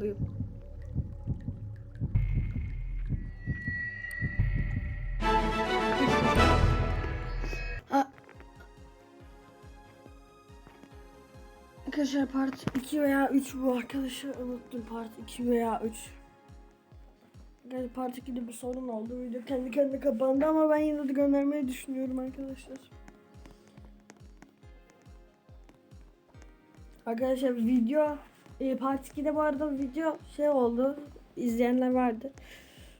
buyum. Arkadaşlar part 2 veya 3 bu arkadaşlar unuttum. Part 2 veya 3 yani part 2'de bir sorun oldu. Video kendi kendine kapandı ama ben yine de göndermeyi düşünüyorum arkadaşlar. Arkadaşlar video e, part 2'de bu arada video şey oldu. izleyenler vardı.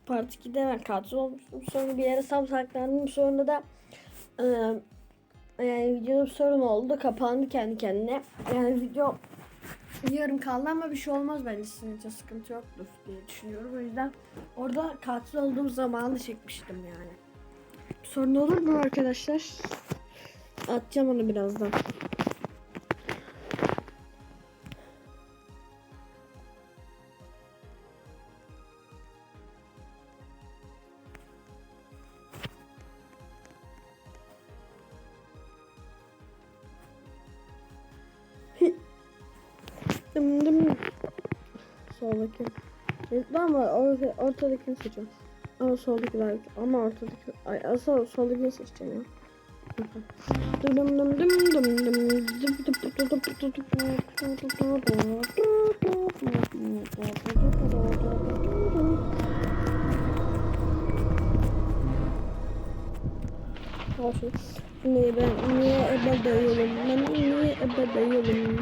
Part 2'de ben katil olmuştum. Sonra bir yere sam saklandım. Sonra da e, yani videoda bir sorun oldu. Kapandı kendi kendine. Yani video yarım kaldı ama bir şey olmaz bence sizin için sıkıntı yoktur diye düşünüyorum. O yüzden orada katil olduğum zamanı çekmiştim yani. Sorun olur mu arkadaşlar? Atacağım onu birazdan. Dım dım. Soldaki. Ama orta, ortadakini seçeceğim. Ama soldaki belki. Ama ortadaki. Ay asıl soldakini seçeceğim ya. Dım dım dım dım dım dım dım Şimdi ben niye ebedeyim? Ben niye ebedeyim?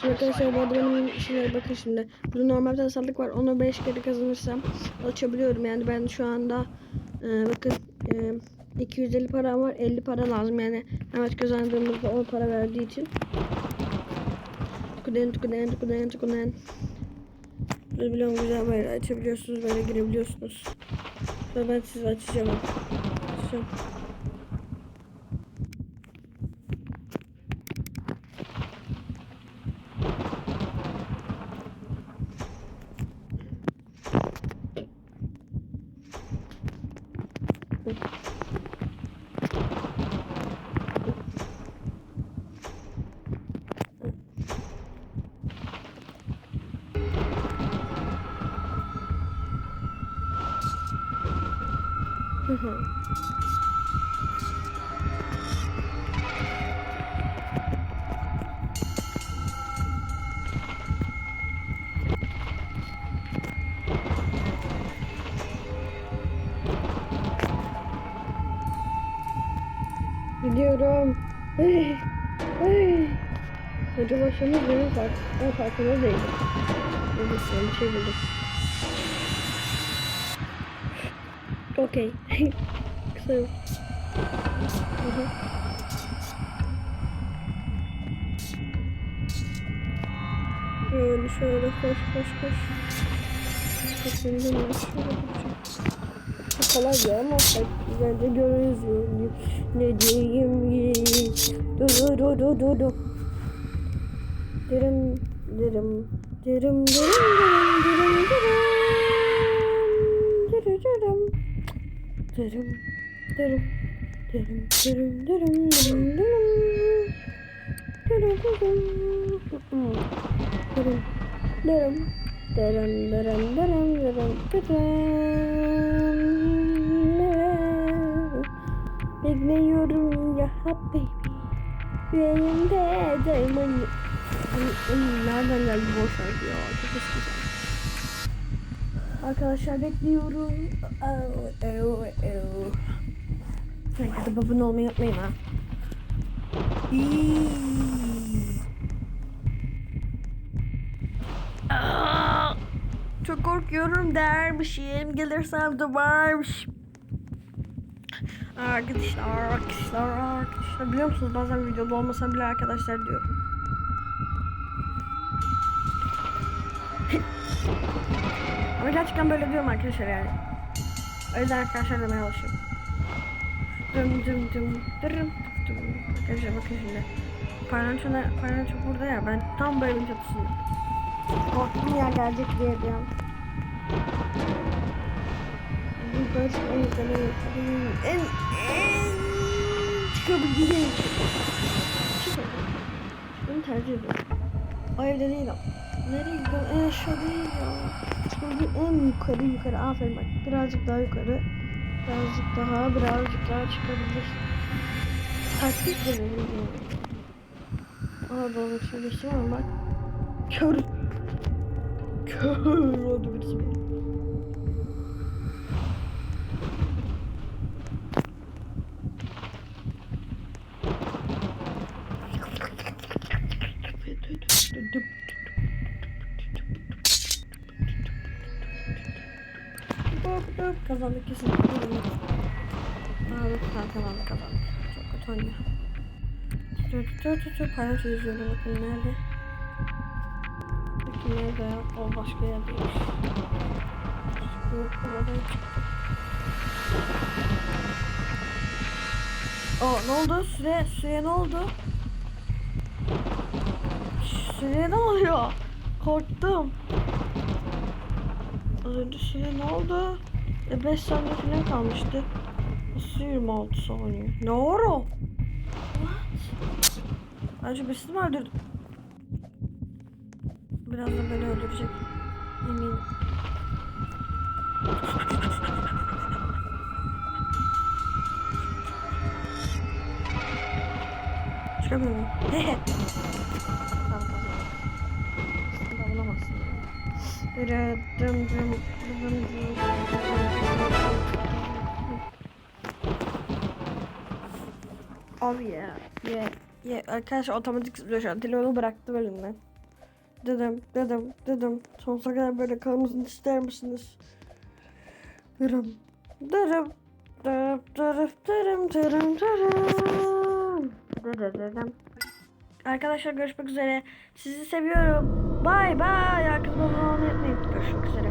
Şimdi arkadaşlar bu arada benim şimdi bakın şimdi. Burada normal bir var. Onu 5 kere kazanırsam açabiliyorum. Yani ben şu anda e, bakın e, 250 para var. 50 para lazım. Yani hemen kazandığımızda 10 para verdiği için. Tukuden tukuden tukuden tukuden. Böyle biliyorum güzel böyle açabiliyorsunuz. Böyle girebiliyorsunuz. Sonra ben size açacağım. Açacağım. Hı hı. Gidiyorum. Ay, ay. Hoca başımız benim fark. Farkında değilim. Ben bir şey buldum. Okey. Kısa hı. Böyle şöyle koş koş koş. Bakın ben şöyle kolay ya ama güzelce görürüz. Ne diyeyim? Du du du du du du. Dırım dırım dırım dırım dırım dırım dırım dırım dırım dırım dırım dırım dırım dırım. Dırım dırım dırım. Dırım Dırım dırım dırım dırım dırım Bekliyorum ya baby. Yüreğimde diamond Nereden geldi bu şarkı ya? Çok eski. Arkadaşlar bekliyorum. Herkese abone olmayı unutmayın ha Çok korkuyorum dermişim. Gelirsem de varmış. Arkadaşlar, arkadaşlar, arkadaşlar. Biliyor musunuz bazen videoda olmasam bile arkadaşlar diyorum. Ama gerçekten böyle diyorum arkadaşlar yani. O yüzden arkadaşlar demeye alışıyorum. Dım dım dım dırım dım. Arkadaşlar bakın şimdi. Parlanço, parlanço burada ya. Ben tam böyle çatısında. Korktum ya gelecek diye diyorum. Bu kaç en en en en çıkabildiğim. Çıkalım. Bunu tercih ediyorum. O evde değil o. Nereye gidiyorum? En aşağı değil ya. Şimdi en yukarı yukarı. Aferin bak. Birazcık daha yukarı. Birazcık daha, birazcık daha çıkabilir. Taktik de benim yani. Anadolu'nun içine geçtim ama bak. Kör. Kör oldu birisi benim. Kazandık kesinlikle. Aldık kazandık kazandık. Çok kötü oynuyor. Dur dur dur dur paylaş izliyorum bakın nerede? Bakın nerede ya? O başka yerdeymiş. Yok buradan çıktı. O ne oldu? Süre, süre ne oldu? Süre ne oluyor? Korktum. Az önce süre ne oldu? E 5 saniye falan kalmıştı. Nasıl 26 saniye? Ne ara? What? Bence birisini mi öldürdüm? Birazdan beni öldürecek. Eminim. Çıkamıyor muyum? Hehe. Böyle dım dım dım. Arkadaşlar otomatik zıplıyor şu. Telefonu bıraktım elimden. Dedim, dedim, dedim. Sonsuza kadar böyle kalmasını ister misiniz? Dırım, dırım, dırım, dırım, dırım. Dırım, dırım. Arkadaşlar görüşmek üzere. Sizi seviyorum. Bay bay. Arkadaşlar abone olmayı unutmayın. Görüşmek üzere.